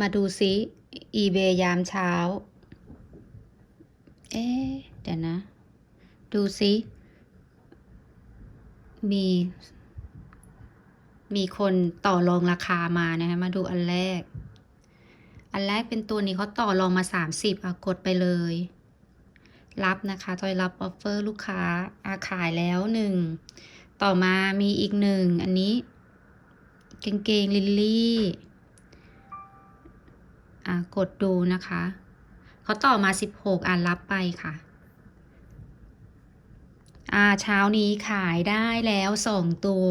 มาดูซิ eBay ยามเช้า เอ๊ะเดี๋ยวนะ ดูซิ มี มีคนต่อรองราคามานะคะมาดูอันแรก อันแรกเป็นตัวนี้เขาต่อรองมา 30อะกดไปเลย รับนะคะจอยรับออฟเฟอร์ลูกค้าอาขายแล้วหนึ่ง ต่อมามีอีกหนึ่ง อันนี้ เกงเกงลิลลี่ อะกดดูนะคะเขาต่อมา 16 อ่านรับไปค่ะ อ่าเช้านี้ขายได้แล้วสองตัว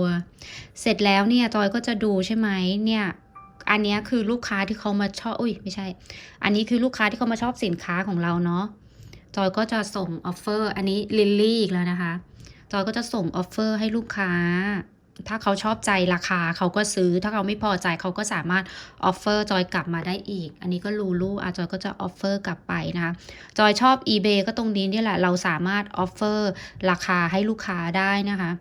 เสร็จแล้วเนี่ยจอยก็จะดูใช่ไหมเนี่ยอันนี้คือลูกค้าที่เขามาชอบ อุ้ยไม่ใช่ อันนี้คือลูกค้าที่เขามาชอบสินค้าของเราเนาะ จอยก็จะส่งออฟเฟอร์ อันนี้ลิลลี่อีกแล้วนะคะ จอยก็จะส่งออฟเฟอร์ให้ลูกค้า ถ้าเขาชอบใจราคาเขาก็ซื้อ ถ้าเขาไม่พอใจเขาก็สามารถออฟเฟอร์จอยกลับมาได้อีก อันนี้ก็รูลูอาจอยก็จะออฟเฟอร์กลับไปนะคะ จอยชอบ eBay ก็ตรงนี้นี่แหละ เราสามารถออฟเฟอร์ราคาให้ลูกค้าได้นะคะ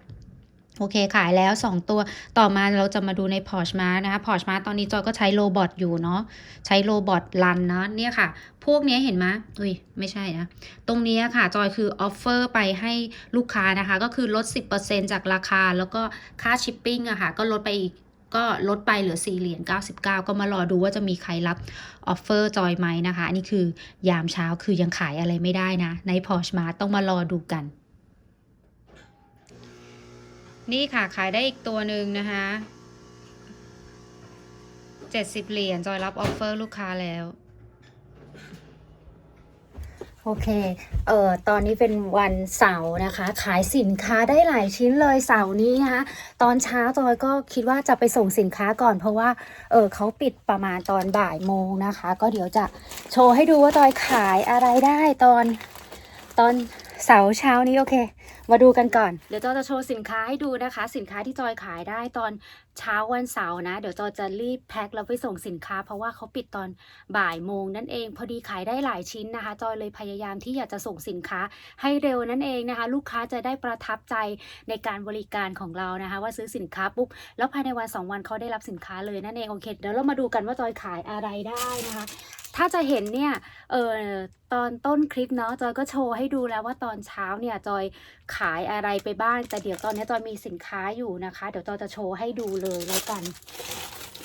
โอเคขายแล้ว 2 ตัวต่อมาเราจะมาดูใน Porsche นะคะ Porsche ตอนนี้จอยก็ใช้โรบอทอยู่เนาะใช้โรบอทรันนะเนี่ยค่ะ พวกนี้เห็นไหมอุ้ยไม่ใช่นะ ตรงนี้ค่ะจอยคือออฟเฟอร์ไปให้ลูกค้านะคะ ก็คือลด 10%จากราคาแล้วก็ค่าชิปปิ้งอะค่ะ ก็ลดไปอีกก็ลดไปเหลือ4เหรียญ99 ก็มารอดูว่าจะมีใครรับออฟเฟอร์จอยไหมนะคะ อันนี้คือยามเช้าคือยังขายอะไรไม่ได้นะ ใน Porsche ต้องมารอดูกัน นี่ค่ะขายได้อีกตัวหนึ่งนะคะ70เหรียญจอยรับออฟเฟอร์ลูกค้าแล้ว โอเค เอ่อ ตอนนี้เป็นวันเสาร์นะคะ ขายสินค้าได้หลายชิ้นเลยเสาร์นี้นะคะ ตอนเช้าจอยก็คิดว่าจะไปส่งสินค้าก่อน เพราะว่า เออเขาปิดประมาณตอนบ่ายโมงนะคะ ก็เดี๋ยวจะโชว์ให้ดูว่าจอยขายอะไรได้ตอน ตอนเสาร์เช้านี้โอเคมาดูกันก่อน เดี๋ยวจอจะโชว์สินค้าให้ดูนะคะ สินค้าที่จอยขายได้ตอนเช้าวันเสาร์นะ เดี๋ยวจอจะรีบแพ็คแล้วไปส่งสินค้า เพราะว่าเขาปิดตอนบ่ายโมงนั่นเอง พอดีขายได้หลายชิ้นนะคะ จอยเลยพยายามที่อยากจะส่งสินค้าให้เร็วนั่นเองนะคะ ลูกค้าจะได้ประทับใจในการบริการของเรานะคะ ว่าซื้อสินค้าปุ๊บแล้วภายในวันสองวันเขาได้รับสินค้าเลยนั่นเองโอเคเดี๋ยวเรามาดูกันว่าจอยขายอะไรได้นะคะถ้าจะเห็นเนี่ย เออตอนต้นคลิปเนาะ จอยก็โชว์ให้ดูแล้วว่าตอนเช้าเนี่ย จอย ขายอะไรไปบ้างแต่เดี๋ยวตอนนี้จอยมีสินค้าอยู่นะคะ เดี๋ยวจอยจะโชว์ให้ดูเลยแล้วกัน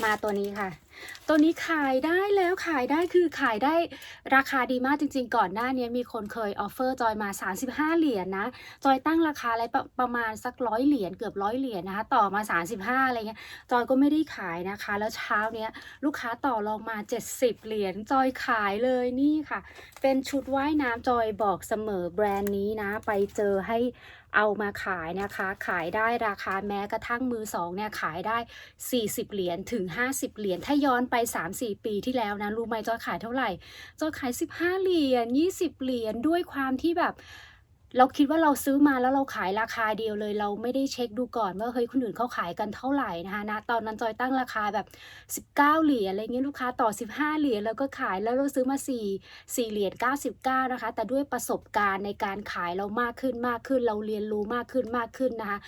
มาตัวนี้ค่ะ ตัวนี้ขายได้แล้วขายได้คือขายได้ราคาดีมากจริง ๆ ก่อนหน้านี้มีคนเคยออฟเฟอร์จอยมา 35 เหรียญนะจอยตั้งราคาอะไรประประมาณสักร้อยเหรียญเกือบร้อยเหรียญนะคะ ต่อมา 35 อะไรเงี้ย จอยก็ไม่ได้ขายนะคะ แล้วเช้าเนี้ยลูกค้าต่อรองมา 70 เหรียญจอยขายเลยนี่ค่ะ เป็นชุดว่ายน้ำจอยบอกเสมอแบรนด์นี้นะ ไปเจอให้ เอามาขายนะคะ ขายได้ราคาแม้กระทั่งมือสองเนี่ยขายได้ 40 เหรียญถึง 50 เหรียญถ้าย้อนไป 3-4 ปีที่แล้วนะรู้ไหมจอยขายเท่าไหร่จอยขาย 15 เหรียญ20 เหรียญด้วยความที่แบบ เราคิดว่าเราซื้อมาแล้วเราขายราคาเดียวเลย เราไม่ได้เช็คดูก่อนว่าเฮ้ยคนอื่นเขาขายกันเท่าไหร่นะคะนะตอนนั้นจอยตั้งราคาแบบ 19 เหรียญอะไรเงี้ยลูกค้าต่อ 15 เหรียญแล้วก็ขายแล้วเราซื้อมา 4 4 เหรียญ99 นะคะ แต่ด้วยประสบการณ์ในการขายเรามากขึ้นมากขึ้น เราเรียนรู้มากขึ้นมากขึ้นนะคะ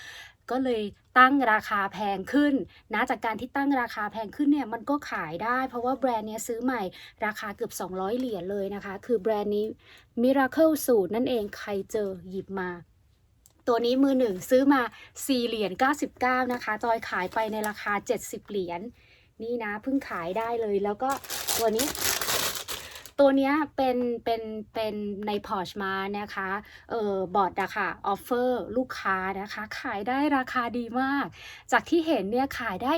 ก็เลยตั้งราคาแพงขึ้นนะจากการที่ตั้งราคาแพงขึ้นเนี่ยมันก็ขายได้ เพราะว่าแบรนด์เนี้ยซื้อใหม่ราคาเกือบ 200 เหรียญเลยนะคะ คือแบรนด์นี้ Miracle สูตรนั่นเองใครเจอหยิบมาตัวนี้มือหนึ่งซื้อมา4เหรียญ99 นะคะ จอยขายไปในราคา 70 เหรียญนี่นะเพิ่งขายได้เลยแล้วก็ตัวนี้ ตัวเนี้ยเป็นเป็นเป็นในพอร์ชมานะคะเออบอร์ดอะค่ะออฟเฟอร์ลูกค้านะคะ ขายได้ราคาดีมาก จากที่เห็นเนี่ยขายได้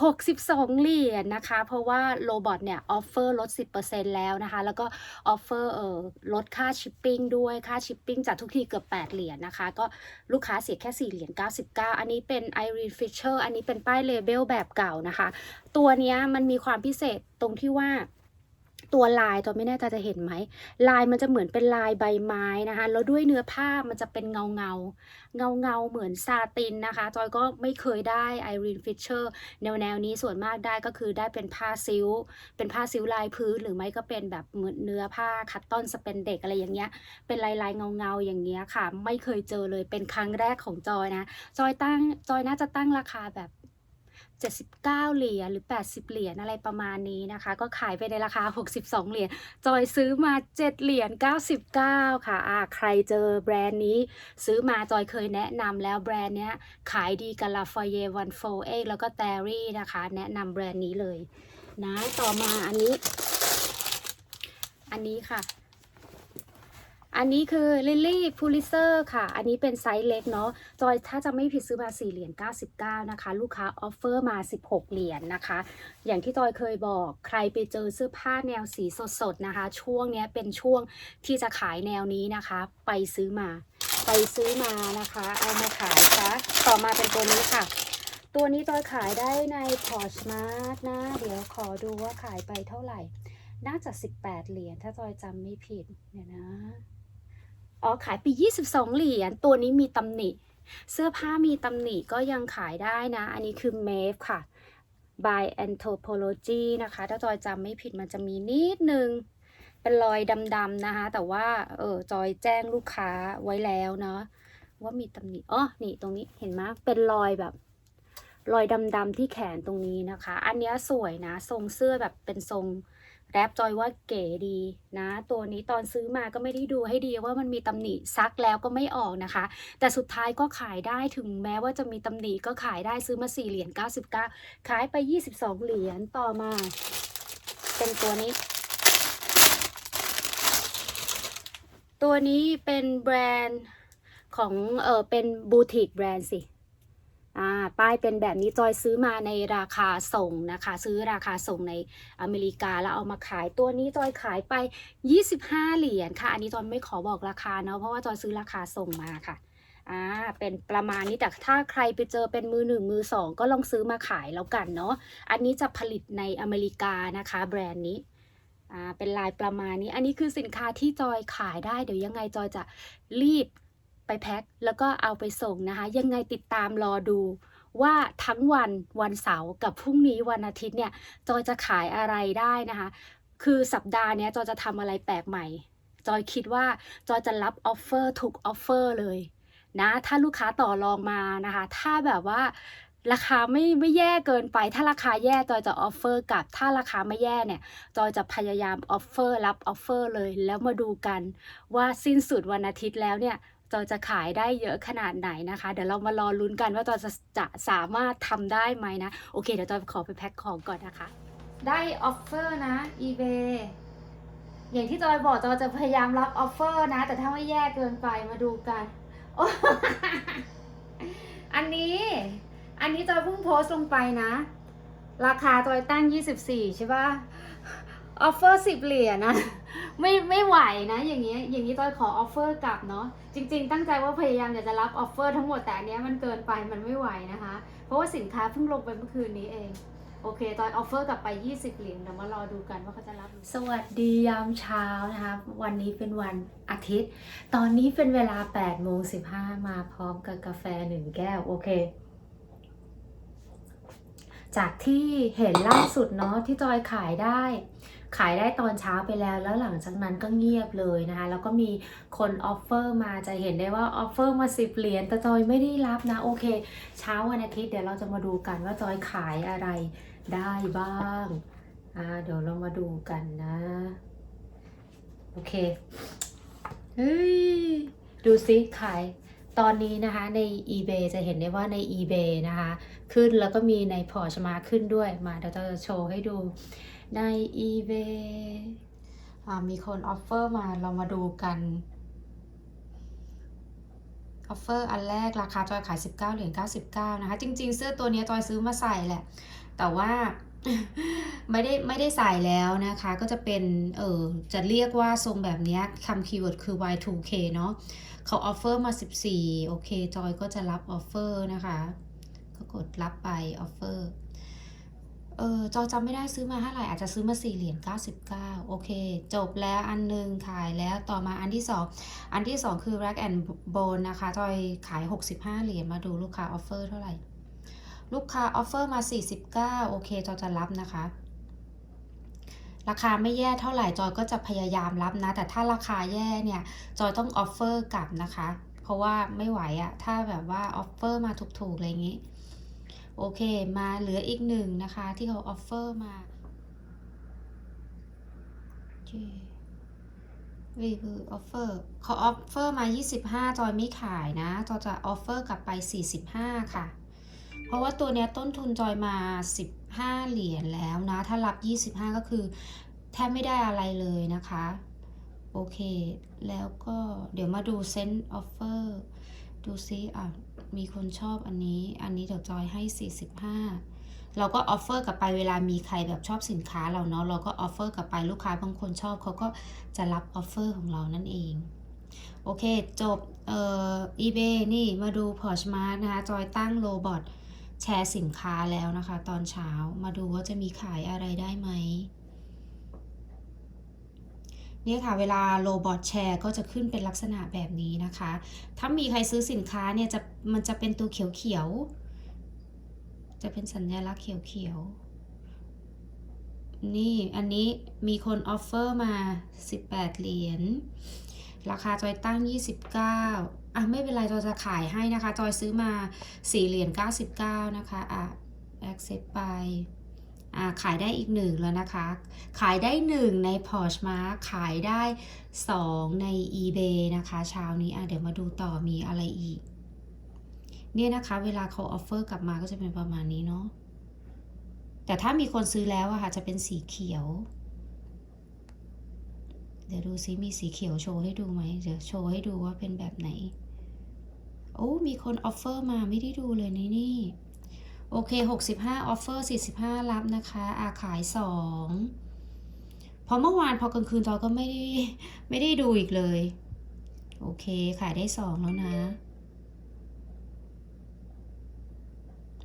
62 เหรียญนะคะ เพราะว่าโรบอทเนี่ยออฟเฟอร์ลด 10%แล้วนะคะ แล้วก็ออฟเฟอร์เอ่อลดค่าชิปปิ้งด้วยค่าชิปปิ้งจากทุกทีเกือบ 8 เหรียญนะคะ ก็ลูกค้าเสียแค่ 4 เหรียญ99 อันนี้เป็น Irene Fisher อันนี้เป็นป้ายเลเบลแบบเก่านะคะ ตัวเนี้ยมันมีความพิเศษตรงที่ว่า ตัวลายตัวไม่แน่ใจจะเห็นไหม ลายมันจะเหมือนเป็นลายใบไม้นะคะ แล้วด้วยเนื้อผ้ามันจะเป็นเงาเงาเงาเงาเหมือนซาตินนะคะ จอยก็ไม่เคยได้ Irene Fisher แนวแนวนี้ส่วนมากได้ก็คือได้เป็นผ้าซิลเป็นผ้าซิลลายพื้นหรือไม่ก็เป็นแบบเหมือนเนื้อผ้าคัตตอนสเปนเด็กอะไรอย่างเงี้ย เป็นลายลายเงาเงาอย่างเงี้ยค่ะ ไม่เคยเจอเลยเป็นครั้งแรกของจอยนะ จอยตั้งจอยน่าจะตั้งราคาแบบ 79 เหรียญหรือ 80 เหรียญอะไรประมาณนี้นะคะ ก็ขายไปในราคา 62 เหรียญจอยซื้อมา 7 เหรียญ99 ค่ะอ่าใครเจอแบรนด์นี้ ซื้อมาจอยเคยแนะนำแล้วแบรนด์เนี้ยขายดีกับลาฟอยเยวันโฟเอแล้วก็แตรี่นะคะ แนะนำแบรนด์นี้เลยนะต่อมาอันนี้ อันนี้ค่ะ อันนี้คือลิลลี่พูลิเซอร์ค่ะ อันนี้เป็นไซส์เล็กเนาะ จอยถ้าจะไม่ผิดซื้อมา4เหรียญ99 นะคะ ลูกค้าออฟเฟอร์มา 16 เหรียญนะคะ อย่างที่จอยเคยบอกใครไปเจอเสื้อผ้าแนวสีสดๆนะคะ ช่วงนี้เป็นช่วงที่จะขายแนวนี้นะคะ ไปซื้อมา ไปซื้อมานะคะ เอามาขายซะต่อมาเป็นตัวนี้ค่ะ ตัวนี้จอยขายได้ใน Poshmark นะ เดี๋ยวขอดูว่าขายไปเท่าไหร่ น่าจะ 18 เหรียญถ้าจอยจำไม่ผิดเนี่ยนะ อ๋อขายไป 22 เหรียญตัวนี้มีตำหนิ เสื้อผ้ามีตำหนิก็ยังขายได้นะ อันนี้คือ Mave ค่ะ by Anthropology นะคะ ถ้าจอยจำไม่ผิดมันจะมีนิดนึง เป็นรอยดำๆนะคะ แต่ว่าเออจอยแจ้งลูกค้าไว้แล้วเนาะว่ามีตำหนิอ๋อนี่ตรงนี้เห็นไหมเป็นรอยแบบรอยดำๆที่แขนตรงนี้นะคะ อันนี้สวยนะ ทรงเสื้อแบบเป็นทรง แรปจอยว่าเก๋ดีนะ ตัวนี้ตอนซื้อมาก็ไม่ได้ดูให้ดีว่ามันมีตำหนิซักแล้วก็ไม่ออกนะคะ แต่สุดท้ายก็ขายได้ถึงแม้ว่าจะมีตำหนิก็ขายได้ซื้อมา 4 เหรียญ99 ขายไป 22 เหรียญต่อมา เป็นตัวนี้ ตัวนี้เป็นแบรนด์ของเออเป็นบูติกแบรนด์สิ อ่าป้ายเป็นแบบนี้จอยซื้อมาในราคาส่งนะคะ ซื้อราคาส่งในอเมริกาแล้วเอามาขายตัวนี้จอยขายไป 25 เหรียญค่ะ อันนี้จอยไม่ขอบอกราคาเนาะเพราะว่าจอยซื้อราคาส่งมาค่ะอ่าเป็นประมาณนี้แต่ถ้าใครไปเจอเป็นมือหนึ่งมือสองก็ลองซื้อมาขายแล้วกันเนาะอันนี้จะผลิตในอเมริกานะคะ แบรนด์นี้อ่าเป็นลายประมาณนี้ อันนี้คือสินค้าที่จอยขายได้เดี๋ยวยังไงจอยจะรีบ ไปแพ็คแล้วก็เอาไปส่งนะคะ ยังไงติดตามรอดูว่าทั้งวันวันเสาร์กับพรุ่งนี้วันอาทิตย์เนี่ยจอยจะขายอะไรได้นะคะ คือสัปดาห์นี้จอยจะทำอะไรแปลกใหม่ จอยคิดว่าจอยจะรับออฟเฟอร์ทุกออฟเฟอร์เลยนะ ถ้าลูกค้าต่อรองมานะคะ ถ้าแบบว่าราคาไม่ไม่แย่เกินไป ถ้าราคาแย่จอยจะออฟเฟอร์กับ ถ้าราคาไม่แย่เนี่ยจอยจะพยายามออฟเฟอร์รับออฟเฟอร์เลย แล้วมาดูกันว่าสิ้นสุดวันอาทิตย์แล้วเนี่ย จอยจะขายได้เยอะขนาดไหนนะคะ เดี๋ยวเรามารอลุ้นกันว่าจอยจะจะสามารถทำได้ไหมนะ โอเค เดี๋ยวจอยขอไปแพ็คของก่อนนะคะ ได้ออฟเฟอร์นะ eBay อย่างที่จอยบอกจอยจะพยายามรับออฟเฟอร์นะ แต่ถ้าไม่แย่เกินไปมาดูกันอ้อันนี้ อันนี้จอยเพิ่งโพสต์ลงไปนะ ราคาจอยตั้ง 24 ใช่ปะ ออฟเฟอร์10เหรียญนะไม่ไม่ไหวนะ อย่างเงี้ยอย่างนี้จอยขอออฟเฟอร์กลับเนาะจริง ๆ ตั้งใจว่าพยายามอยากจะรับออฟเฟอร์ทั้งหมดแต่อันเนี้ยมันเกินไปมันไม่ไหวนะคะ เพราะว่าสินค้าเพิ่งลงไปเมื่อคืนนี้เองโอเคตอนออฟเฟอร์กลับไป 20เหรียญเดี๋ยวมารอดูกันว่าเขาจะรับ สวัสดียามเช้านะคะ วันนี้เป็นวันอาทิตย์ ตอนนี้เป็นเวลา8โมง15 มาพร้อมกับกาแฟหนึ่งแก้ว โอเค จากที่เห็นล่าสุดเนาะที่จอยขายได้ ขายได้ตอนเช้าไปแล้ว แล้วหลังจากนั้นก็เงียบเลยนะคะ แล้วก็มีคนออฟเฟอร์มาจะเห็นได้ว่าออฟเฟอร์มา10เหรียญแต่จอยไม่ได้รับนะ โอเค เช้าวันอาทิตย์เดี๋ยวเราจะมาดูกันว่าจอยขายอะไรได้บ้างอ่าเดี๋ยวเรามาดูกันนะ โอเคเฮ้ยดูซิขายตอนนี้นะคะใน eBay จะเห็นได้ว่าใน eBay นะคะ ขึ้นแล้วก็มีในพอชมาขึ้นด้วยมาเดี๋ยวจะโชว์ให้ดูใน eBay มีคนออฟเฟอร์มาเรามาดูกันออฟเฟอร์อันแรกราคาจอยขาย 19 เหรียญ99 นะคะ จริง ๆ เสื้อตัวนี้จอยซื้อมาใส่แหละ แต่ว่าไม่ได้ไม่ได้ใส่แล้วนะคะ ก็จะเป็น เออจะเรียกว่าทรงแบบนี้คำคีย์เวิร์ดคือ Y2K เนาะเขาออฟเฟอร์มา 14 โอเค จอยก็จะรับออฟเฟอร์นะคะ ก็กดรับไปออฟเฟอร์เออจอยจำไม่ได้ซื้อมาเท่าไหร่อาจจะซื้อมา4เหรียญ99โอเค จบแล้วอันหนึ่งขายแล้วต่อมาอันที่2อันที่2คือ Rack and Bone นะคะ จอยขาย65เหรียญมาดูลูกค้าออฟเฟอร์เท่าไหร่ ลูกค้าออฟเฟอร์มา49โอเคจอยจะรับนะคะ ราคาไม่แย่เท่าไหร่จอยก็จะพยายามรับนะ แต่ถ้าราคาแย่เนี่ย จอยต้องออฟเฟอร์กลับนะคะ ราะว่าไม่ไหวอะถ้าแบบว่าออฟเฟอร์มาถูกๆอะไรอย่างงี้ โอเค มาเหลืออีกหนึ่งนะคะ ที่เขาออฟเฟอร์มารีวิวออฟเฟอร์เขาออฟเฟอร์มา 25 จอยไม่ขายนะจอยจะออฟเฟอร์กลับไป 45 ค่ะ เพราะว่าตัวเนี้ยต้นทุนจอยมา 15 เหรียญแล้วนะ ถ้ารับ 25 ก็คือแทบไม่ได้อะไรเลยนะคะ โอเค แล้วก็เดี๋ยวมาดูเซนต์ออฟเฟอร์ดูซิอะ มีคนชอบอันนี้ อันนี้เดี๋ยวจอยให้ 45 เราก็ออฟเฟอร์กลับไปเวลามีใครแบบชอบสินค้าเราเนาะเราก็ออฟเฟอร์กลับไปลูกค้าบางคนชอบเขาก็จะรับออฟเฟอร์ของเรานั่นเอง โอเค จบ เอ่อ eBay นี่มาดู Poshmark นะคะ จอยตั้งโรบอทแชร์สินค้าแล้วนะคะ ตอนเช้ามาดูว่าจะมีขายอะไรได้ไหม นี่ค่ะเวลาโรบอทแชร์ก็จะขึ้นเป็นลักษณะแบบนี้นะคะ ถ้ามีใครซื้อสินค้าเนี่ยจะมันจะเป็นตัวเขียวๆ จะเป็นสัญลักษณ์เขียวๆ นี่อันนี้มีคนออฟเฟอร์มา 18 เหรียญ ราคาจอยตั้ง 29 อะ ไม่เป็นไรจอยจะขายให้นะคะ จอยซื้อมา 4 เหรียญ 99 นะคะ อะ accept ไป ขายได้อีกหนึ่งแล้วนะคะ ขายได้หนึ่งใน Poshmark ขายได้สองใน eBay นะคะเช้านี้เดี๋ยวมาดูต่อมีอะไรอีก เนี่ยนะคะ เวลาเขาออฟเฟอร์กลับมาก็จะเป็นประมาณนี้เนาะแต่ถ้ามีคนซื้อแล้วอะค่ะ จะเป็นสีเขียว เดี๋ยวดูซิมีสีเขียวโชว์ให้ดูไหมเดี๋ยวโชว์ให้ดูว่าเป็นแบบไหน โอ้มีคนออฟเฟอร์มาไม่ได้ดูเลยนี่นี่ โอเค 65ออฟเฟอร์45 รับนะคะอาขาย 2 พอเมื่อวานพอกลางคืนจอยก็ไม่ได้ไม่ได้ดูอีกเลย โอเค ขายได้ 2 แล้วนะ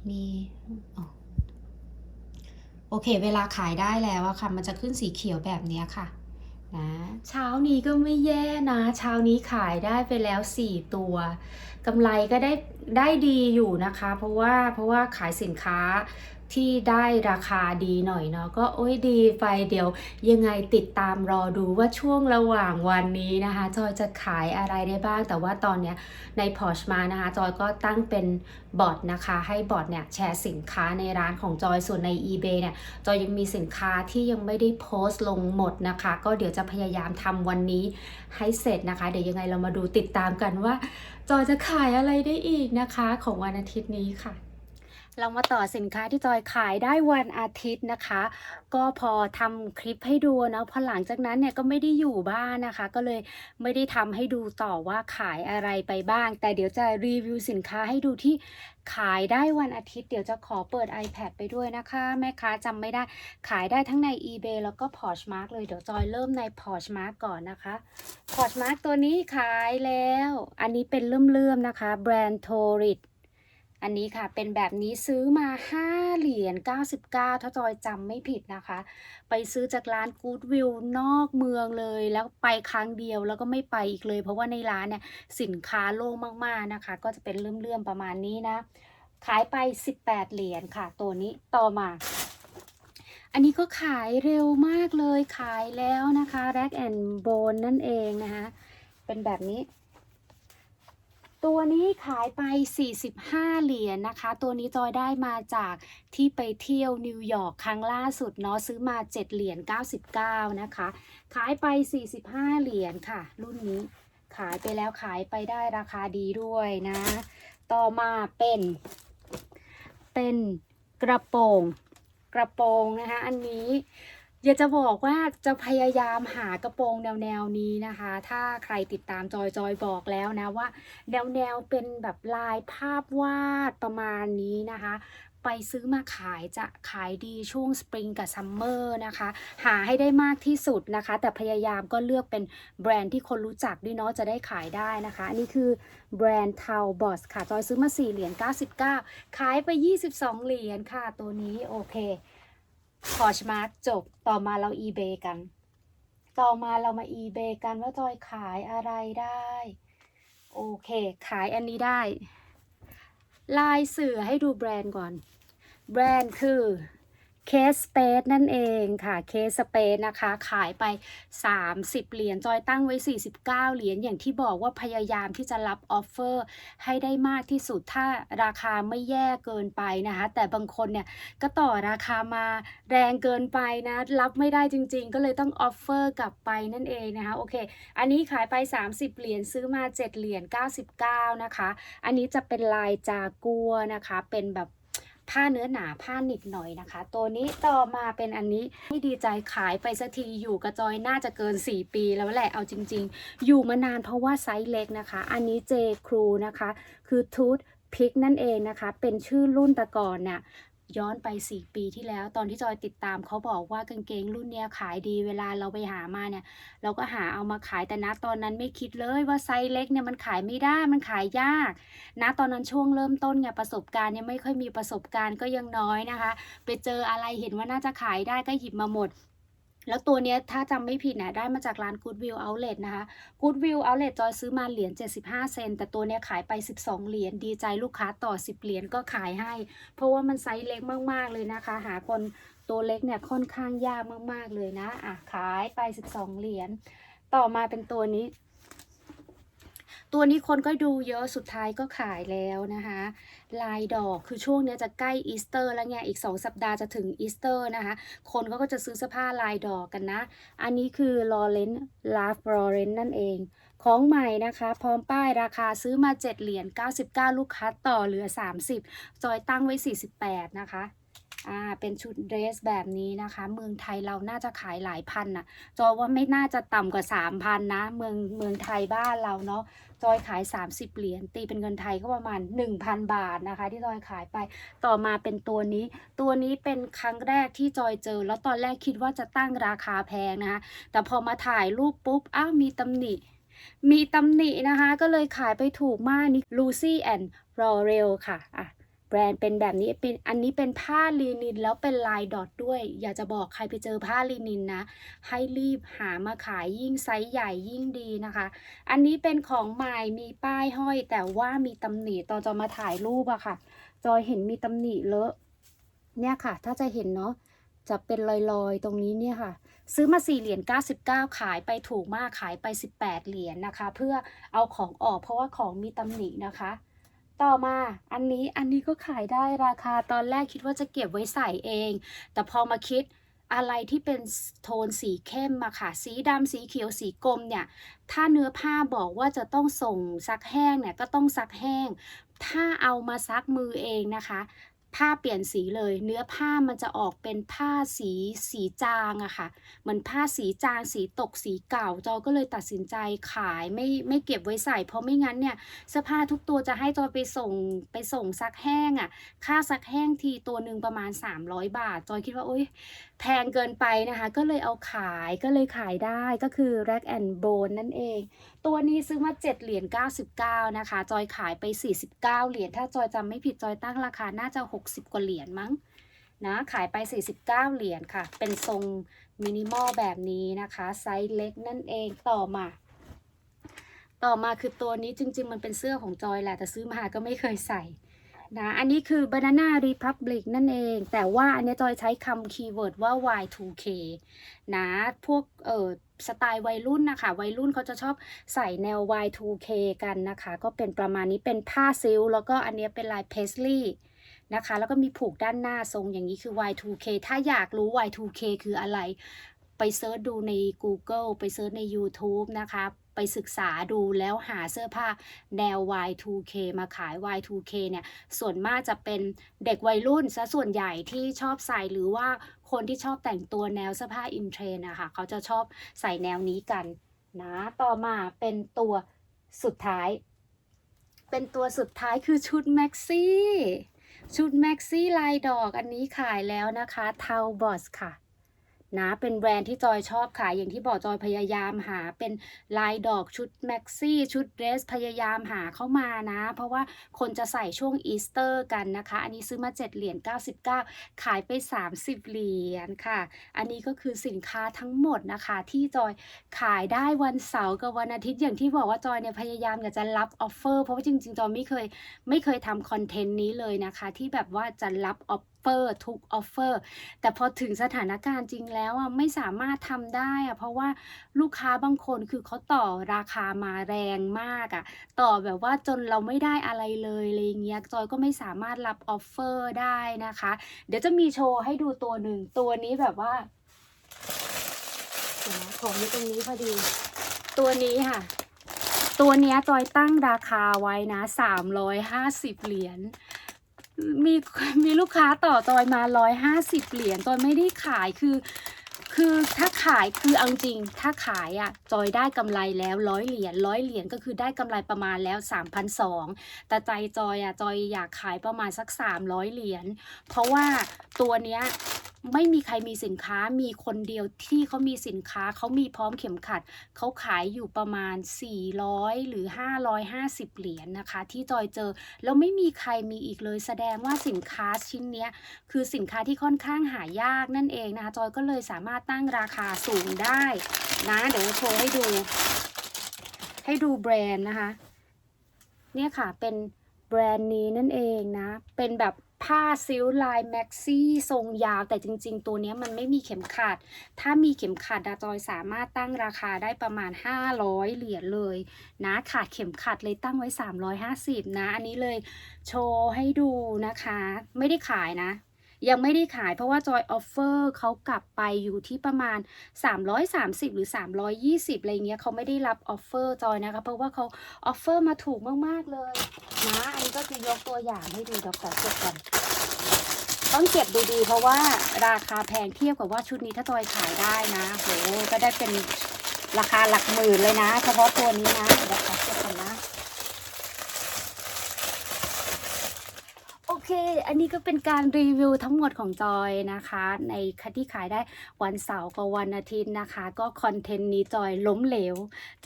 มีโอเค เวลาขายได้แล้วอะค่ะ มันจะขึ้นสีเขียวแบบนี้ค่ะ นะ เช้านี้ก็ไม่แย่นะ เช้านี้ขายได้ไปแล้ว 4 ตัวกำไรก็ได้ได้ดีอยู่นะคะ เพราะว่าเพราะว่าขายสินค้า ที่ได้ราคาดีหน่อยเนาะก็โอ้ยดีไปเดี๋ยวยังไงติดตามรอดูว่าช่วงระหว่างวันนี้นะคะ จอยจะขายอะไรได้บ้าง แต่ว่าตอนเนี้ยใน Porsche มานะคะ จอยก็ตั้งเป็นบอทนะคะ ให้บอทเนี่ยแชร์สินค้าในร้านของจอยส่วนใน eBay เนี่ยจอยยังมีสินค้าที่ยังไม่ได้โพสต์ลงหมดนะคะ ก็เดี๋ยวจะพยายามทำวันนี้ให้เสร็จนะคะ เดี๋ยวยังไงเรามาดูติดตามกันว่า จอยจะขายอะไรได้อีกนะคะ ของวันอาทิตย์นี้ค่ะ เรามาต่อสินค้าที่จอยขายได้วันอาทิตย์นะคะ ก็พอทำคลิปให้ดูเนาะพอหลังจากนั้นเนี่ยก็ไม่ได้อยู่บ้านนะคะ ก็เลยไม่ได้ทำให้ดูต่อว่าขายอะไรไปบ้าง แต่เดี๋ยวจะรีวิวสินค้าให้ดูที่ขายได้วันอาทิตย์เดี๋ยวจะขอเปิด iPad ไปด้วยนะคะ แม่ค้าจำไม่ได้ขายได้ทั้งใน eBay แล้วก็ Poshmark เลยเดี๋ยวจอยเริ่มใน Poshmark ก่อนนะคะ Poshmark ตัวนี้ขายแล้ว อันนี้เป็นเลื่อมๆนะคะแบรนด์ Torit อันนี้ค่ะเป็นแบบนี้ซื้อมา5เหรียญ99 ถ้าจอยจำไม่ผิดนะคะ ไปซื้อจากร้าน Goodwill นอกเมืองเลย แล้วไปครั้งเดียวแล้วก็ไม่ไปอีกเลย เพราะว่าในร้านเนี่ยสินค้าโล่งมากๆนะคะ ก็จะเป็นเลื่อมๆประมาณนี้นะ ขายไป 18 เหรียญค่ะ ตัวนี้ต่อมาอันนี้ก็ขายเร็วมากเลยขายแล้วนะคะ Rack and Bone นั่นเองนะคะ เป็นแบบนี้ ตัวนี้ขายไป 45 เหรียญนะคะ ตัวนี้จอยได้มาจากที่ไปเที่ยวนิวยอร์กครั้งล่าสุดเนาะซื้อมา 7 เหรียญ99 นะคะ ขายไป 45 เหรียญค่ะ รุ่นนี้ขายไปแล้วขายไปได้ราคาดีด้วยนะ ต่อมาเป็น เป็นกระโปรง กระโปรงนะคะ อันนี้ อยากจะบอกว่าจะพยายามหากระโปรงแนวแนวนี้นะคะ ถ้าใครติดตามจอยจอยบอกแล้วนะว่า แนวแนวเป็นแบบลายภาพวาดประมาณนี้นะคะ ไปซื้อมาขายจะขายดีช่วงสปริงกับซัมเมอร์นะคะ หาให้ได้มากที่สุดนะคะ แต่พยายามก็เลือกเป็นแบรนด์ที่คนรู้จักด้วยเนาะจะได้ขายได้นะคะ อันนี้คือแบรนด์ทาวบอสค่ะ จอยซื้อมา 4 เหรียญ 99 ขายไป 22 เหรียญค่ะตัวนี้โอเค พอชมาร์จบต่อมาเรา eBay กัน ต่อมาเรามา eBay กันว่าจอยขายอะไรได้ โอเค ขายอันนี้ได้ ลายเสือให้ดูแบรนด์ก่อน แบรนด์คือ เคสสเปซนั่นเองค่ะเคสสเปซนะคะ ขายไป 30 เหรียญจอยตั้งไว้ 49 เหรียญอย่างที่บอกว่าพยายามที่จะรับออฟเฟอร์ ให้ได้มากที่สุดถ้าราคาไม่แย่เกินไปนะคะ แต่บางคนเนี่ยก็ต่อราคามาแรงเกินไปนะ รับไม่ได้จริงๆ ก็เลยต้องออฟเฟอร์กลับไปนั่นเองนะคะโอเค อันนี้ขายไป 30 เหรียญซื้อมา 7 เหรียญ99 นะคะ อันนี้จะเป็นลายจากัวนะคะ เป็นแบบ ผ้าเนื้อหนาผ้าหนิบหน่อยนะคะ ตัวนี้ต่อมาเป็นอันนี้ที่ดีใจขายไปสักทีอยู่กระจอยน่าจะเกิน 4 ปีแล้วแหละเอาจริง ๆ อยู่มานานเพราะว่าไซส์เล็กนะคะ อันนี้เจครูนะคะ คือทูตพิกนั่นเองนะคะ เป็นชื่อรุ่นแตะก่อนเนี่ย ย้อนไป 4 ปีที่แล้ว ตอนที่จอยติดตามเขาบอกว่ากางเกงรุ่นเนี้ยขายดีเวลาเราไปหามาเนี่ย เราก็หาเอามาขายแต่นะตอนนั้นไม่คิดเลยว่าไซส์เล็กเนี่ยมันขายไม่ได้มันขายยากนะตอนนั้นช่วงเริ่มต้นไงประสบการณ์ยังไม่ค่อยมีประสบการณ์ก็ยังน้อยนะคะ ไปเจออะไรเห็นว่าน่าจะขายได้ก็หยิบมาหมด แล้วตัวเนี้ยถ้าจำไม่ผิดนะได้มาจากร้าน Goodwill Outlet นะคะ Goodwill Outlet จอยซื้อมาเหรียญ 75 เซนแต่ตัวเนี้ยขายไป 12 เหรียญดีใจลูกค้าต่อ 10 เหรียญก็ขายให้ เพราะว่ามันไซส์เล็กมาก ๆ เลยนะคะ หาคนตัวเล็กเนี่ยค่อนข้างยากมาก ๆ เลยนะอะขายไป 12 เหรียญต่อมาเป็นตัวนี้ ตัวนี้คนก็ดูเยอะสุดท้ายก็ขายแล้วนะคะ ลายดอกคือช่วงนี้จะใกล้อีสเตอร์แล้วไงอีก 2 สัปดาห์จะถึงอีสเตอร์นะคะ คนเขาก็จะซื้อเสื้อผ้าลายดอกกันนะ อันนี้คือลอเรนลาฟลอเรนนั่นเองของใหม่นะคะ พร้อมป้ายราคาซื้อมา 7 เหรียญ 99 ลูกค้าต่อเหลือ 30 จอยตั้งไว้ 48 นะคะ อ่าเป็นชุดเดรสแบบนี้นะคะ เมืองไทยเราน่าจะขายหลายพันน่ะจอยว่าไม่น่าจะต่ำกว่า3,000นะ เมืองเมืองไทยบ้านเราเนาะจอยขาย 30 เหรียญตีเป็นเงินไทยก็ประมาณ 1,000 บาทนะคะ ที่จอยขายไปต่อมาเป็นตัวนี้ ตัวนี้เป็นครั้งแรกที่จอยเจอ แล้วตอนแรกคิดว่าจะตั้งราคาแพงนะคะ แต่พอมาถ่ายรูปปุ๊บอ้าวมีตำหนิมีตำหนินะคะ ก็เลยขายไปถูกมากนี่ Lucy and Laurel ค่ะอะ แบรนด์เป็นแบบนี้เป็นอันนี้เป็นผ้าลีนินแล้วเป็นลายดอทด้วย อยากจะบอกใครไปเจอผ้าลีนินนะ ให้รีบหามาขายยิ่งไซส์ใหญ่ยิ่งดีนะคะ อันนี้เป็นของใหม่มีป้ายห้อย แต่ว่ามีตำหนิตอนจะมาถ่ายรูปอะค่ะ จอยเห็นมีตำหนิเลอะเนี่ยค่ะ ถ้าจะเห็นเนาะจะเป็นลอยๆ ตรงนี้เนี่ยค่ะ ซื้อมา4เหรียญ99 ขายไปถูกมากขายไป 18 เหรียญนะคะ เพื่อเอาของออกเพราะว่าของมีตำหนินะคะ ต่อมาอันนี้อันนี้ก็ขายได้ราคาตอนแรกคิดว่าจะเก็บไว้ใส่เอง แต่พอมาคิดอะไรที่เป็นโทนสีเข้มอะค่ะ สีดำสีเขียวสีกรมเนี่ย ถ้าเนื้อผ้าบอกว่าจะต้องส่งซักแห้งเนี่ยก็ต้องซักแห้ง ถ้าเอามาซักมือเองนะคะ ผ้าเปลี่ยนสีเลย เนื้อผ้ามันจะออกเป็นผ้าสีสีจางอะค่ะ เหมือนผ้าสีจางสีตกสีเก่าจอก็เลยตัดสินใจขายไม่ไม่เก็บไว้ใส่ เพราะไม่งั้นเนี่ยเสื้อผ้าทุกตัวจะให้จอยไปส่งไปส่งซักแห้งอะค่าซักแห้งทีตัวหนึ่งประมาณ 300 บาท จอยคิดว่าโอ๊ยแพงเกินไปนะคะ ก็เลยเอาขายก็เลยขายได้ก็คือ Rack and Bone นั่นเอง ตัวนี้ซื้อมา 7 เหรียญ 99 นะคะ จอยขายไป 49 เหรียญ ถ้าจอยจำไม่ผิดจอยตั้งราคาน่าจะ 60 กว่าเหรียญมั้งนะขายไป 49 เหรียญค่ะ เป็นทรงมินิมอลแบบนี้นะคะ ไซส์เล็กนั่นเองต่อมา ต่อมาคือตัวนี้จริง ๆ มันเป็นเสื้อของจอยแหละแต่ซื้อมาก็ไม่เคยใส่ นะอันนี้คือ Banana Republic นั่นเอง แต่ว่าอันนี้จอยใช้คำคีย์เวิร์ดว่า Y2K นะพวกเออสไตล์วัยรุ่นนะคะ วัยรุ่นเขาจะชอบใส่แนว Y2K กันนะคะ ก็เป็นประมาณนี้เป็นผ้าซิลแล้วก็อันนี้เป็นลายเพสลีย์นะคะ แล้วก็มีผูกด้านหน้าทรงอย่างนี้คือ Y2K ถ้าอยากรู้ Y2K คืออะไร ไปเซิร์ชดูใน Google ไปเซิร์ชใน YouTube นะคะ ไปศึกษาดูแล้วหาเสื้อผ้าแนว Y2K มาขาย Y2K เนี่ยส่วนมากจะเป็นเด็กวัยรุ่นซะส่วนใหญ่ที่ชอบใส่หรือว่าคนที่ชอบแต่งตัวแนวเสื้อผ้าอินเทรนด์นะคะเขาจะชอบใส่แนวนี้กันนะต่อมาเป็นตัวสุดท้าย เป็นตัวสุดท้ายคือชุดแม็กซี่ชุดแม็กซี่ลายดอกอันนี้ขายแล้วนะคะเทาบอสค่ะ นะเป็นแบรนด์ที่จอยชอบขายอย่างที่บอกจอยพยายามหาเป็นลายดอกชุดแม็กซี่ชุดเดรสพยายามหาเข้ามานะ เพราะว่าคนจะใส่ช่วงอีสเตอร์กันนะคะ อันนี้ซื้อมา 7 เหรียญ99 ขายไป 30 เหรียญค่ะ อันนี้ก็คือสินค้าทั้งหมดนะคะ ที่จอยขายได้วันเสาร์กับวันอาทิตย์อย่างที่บอกว่าจอยเนี่ยพยายามอยากจะรับออฟเฟอร์เพราะว่าจริงๆจอยไม่เคยไม่เคยทำคอนเทนต์นี้เลยนะคะ ที่แบบว่าจะรับออฟ ฟอร์ทุกออฟเฟอร์แต่พอถึงสถานการณ์จริงแล้วอะไม่สามารถทำได้อะเพราะว่าลูกค้าบางคนคือเขาต่อราคามาแรงมากอะต่อแบบว่าจนเราไม่ได้อะไรเลยอะไรเงี้ยจอยก็ไม่สามารถรับออฟเฟอร์ได้นะคะ เดี๋ยวจะมีโชว์ให้ดูตัวหนึ่งตัวนี้แบบว่าของอยู่ตรงนี้พอดี ตัวนี้ค่ะ ตัวเนี้ยจอยตั้งราคาไว้นะสามร้อยห้าสิบเหรียญ มีมีลูกค้าต่อจอยมาร้อยห้าสิบเหรียญจอยไม่ได้ขายคือคือถ้าขายคือเอาจริง ถ้าขายอะจอยได้กำไรแล้วร้อยเหรียญร้อยเหรียญก็คือได้กำไรประมาณแล้ว3 0 0 2แต่ใจจอยอะจอยอยากขายประมาณสัก 300 เหรียญเพราะว่าตัวเนี้ย ไม่มีใครมีสินค้ามีคนเดียวที่เขามีสินค้าเขามีพร้อมเข็มขัด เขาขายอยู่ประมาณ 400 หรือ 550 เหรียญนะคะ ที่จอยเจอ แล้วไม่มีใครมีอีกเลย แสดงว่าสินค้าชิ้นเนี้ยคือสินค้าที่ค่อนข้างหายากนั่นเองนะคะ จอยก็เลยสามารถตั้งราคาสูงได้นะเดี๋ยวโชว์ให้ดู ให้ดูแบรนด์นะคะ เนี่ยค่ะเป็น รนด์นี้นั่นเองนะ เป็นแบบผ้าซิลลายแม็กซี่ทรงยาว แต่จริง ๆ ตัวนี้มันไม่มีเข็มขัด ถ้ามีเข็มขัดดาจอยสามารถตั้งราคาได้ประมาณ 500 เหรียญเลยนะขาดเข็มขัดเลยตั้งไว้ 350 นะ อันนี้เลยโชว์ให้ดูนะคะ ไม่ได้ขายนะ ยังไม่ได้ขายเพราะว่าจอยออฟเฟอร์เขากลับไปอยู่ที่ประมาณ 330 หรือ 320 อะไรเงี้ยเขาไม่ได้รับออฟเฟอร์จอยนะคะ เพราะว่าเขาออฟเฟอร์มาถูกมาก ๆ เลยนะ อันนี้ก็คือยกตัวอย่างให้ดูเดี๋ยวขอเก็บก่อนต้องเก็บดีๆเพราะว่าราคาแพงเทียบกับว่าชุดนี้ถ้าจอยขายได้นะโหก็ได้เป็นราคาหลักหมื่นเลยนะ เฉพาะตัวนี้นะเดี๋ยวขอเก็บก่อนนะ โอเค อันนี้ก็เป็นการรีวิวทั้งหมดของจอยนะคะ ในคัที่ขายได้วันเสาร์กับวันอาทิตย์นะคะ ก็คอนเทนต์นี้จอยล้มเหลว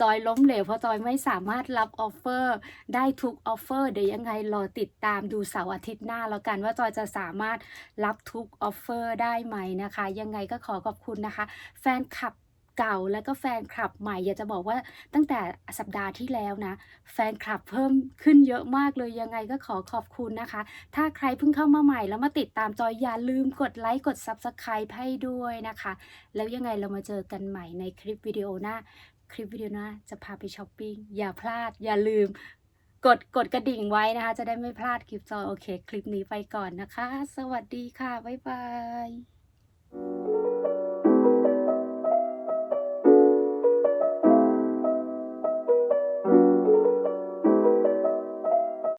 จอยล้มเหลวเพราะจอยไม่สามารถรับออฟเฟอร์ได้ทุกออฟเฟอร์เดี๋ยวยังไงรอติดตามดูเสาร์อาทิตย์หน้าแล้วกันว่าจอยจะสามารถรับทุกออฟเฟอร์ได้ไหมนะคะ ยังไงก็ขอขอบคุณนะคะ แฟนคลับ เก่าแล้วก็แฟนคลับใหม่ อยากจะบอกว่าตั้งแต่สัปดาห์ที่แล้วนะ แฟนคลับเพิ่มขึ้นเยอะมากเลยยังไงก็ขอขอบคุณนะคะ ถ้าใครเพิ่งเข้ามาใหม่แล้วมาติดตามจอยอย่าลืมกดไลค์กด Subscribe ให้ด้วยนะคะ แล้วยังไงเรามาเจอกันใหม่ในคลิปวิดีโอหน้าคลิปวิดีโอหน้าจะพาไปช้อปปิ้งอย่าพลาดอย่าลืมกดกดกระดิ่งไว้นะคะ จะได้ไม่พลาดคลิปจอยโอเค คลิปนี้ไปก่อนนะคะ สวัสดีค่ะ บ๊ายบาย